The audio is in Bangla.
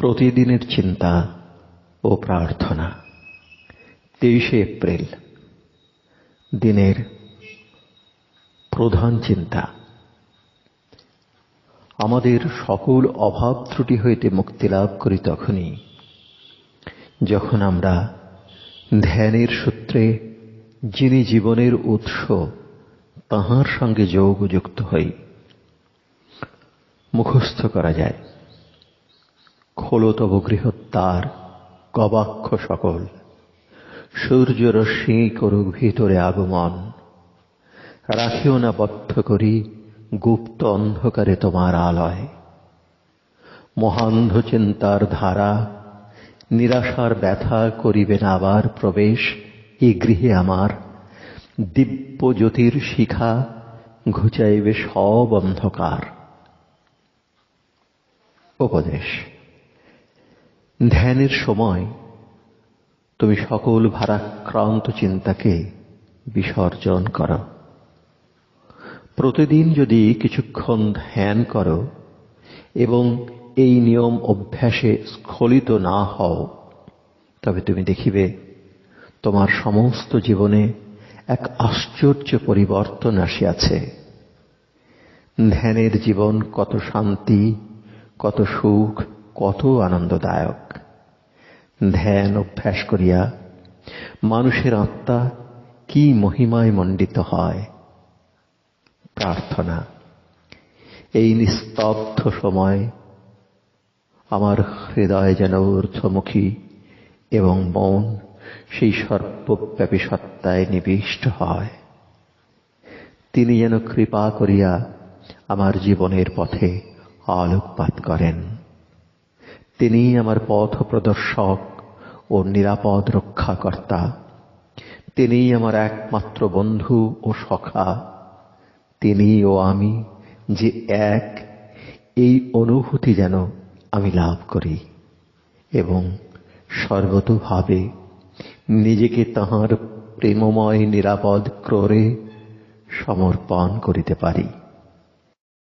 প্রতিদিনের চিন্তা ও প্রার্থনা। তেইশে এপ্রিল, দিনের প্রধান চিন্তা। আমাদের সকল অভাব ত্রুটি হইতে মুক্তি লাভ করি তখনই, যখন আমরা ধ্যানের সূত্রে যিনি জীবনের উৎস, তাহার সঙ্গে যোগযুক্ত হই, মুখস্থ করা যায়। খোলো তব গৃহদ্বার গবাক্ষ সকল সূর্যরশ্মি করুক ভিতরে আগমন। রাখিও না বদ্ধ করি গুপ্ত অন্ধকারে তোমার আলয়। মহান্ধ চিন্তার ধারা, নিরাশার ব্যথা করিবে না আবার প্রবেশ, এই গৃহে আমার। দিব্য জ্যোতির শিখা ঘুচাইবে সব অন্ধকার। উপদেশ। ধ্যানের সময় তুমি সকল ভারাক্রান্ত চিন্তাকে বিসর্জন করো। প্রতিদিন যদি কিছুক্ষণ ধ্যান করো এবং এই নিয়ম অভ্যাসে স্খলিত না হও, তবে তুমি দেখিবে তোমার সমস্ত জীবনে এক আশ্চর্য পরিবর্তন আসিয়াছে। ধ্যানের জীবন কত শান্তি, কত সুখ, কত আনন্দদায়ক। ধ্যান অভ্যাস করিয়া মানুষের আত্মা কি মহিমায় মণ্ডিত হয়? প্রার্থনা। এই নিস্তব্ধ সময় আমার হৃদয় যেন ঊর্ধ্বমুখী এবং মন সেই সর্বব্যাপী সত্তায় নিবিষ্ট হয়। তিনি যেন কৃপা করিয়া আমার জীবনের পথে আলোকপাত করেন। তিনি আমার পথ প্রদর্শক ও নিরাপদ রক্ষাকর্তা। তিনি আমার একমাত্র বন্ধু ও সখা। তিনি ও আমি যে এক, এই অনুভূতি যেন আমি লাভ করি এবং সর্বতোভাবে নিজেকে তাহার প্রেমময় নিরাপদ ক্রোরে সমর্পণ করিতে পারি।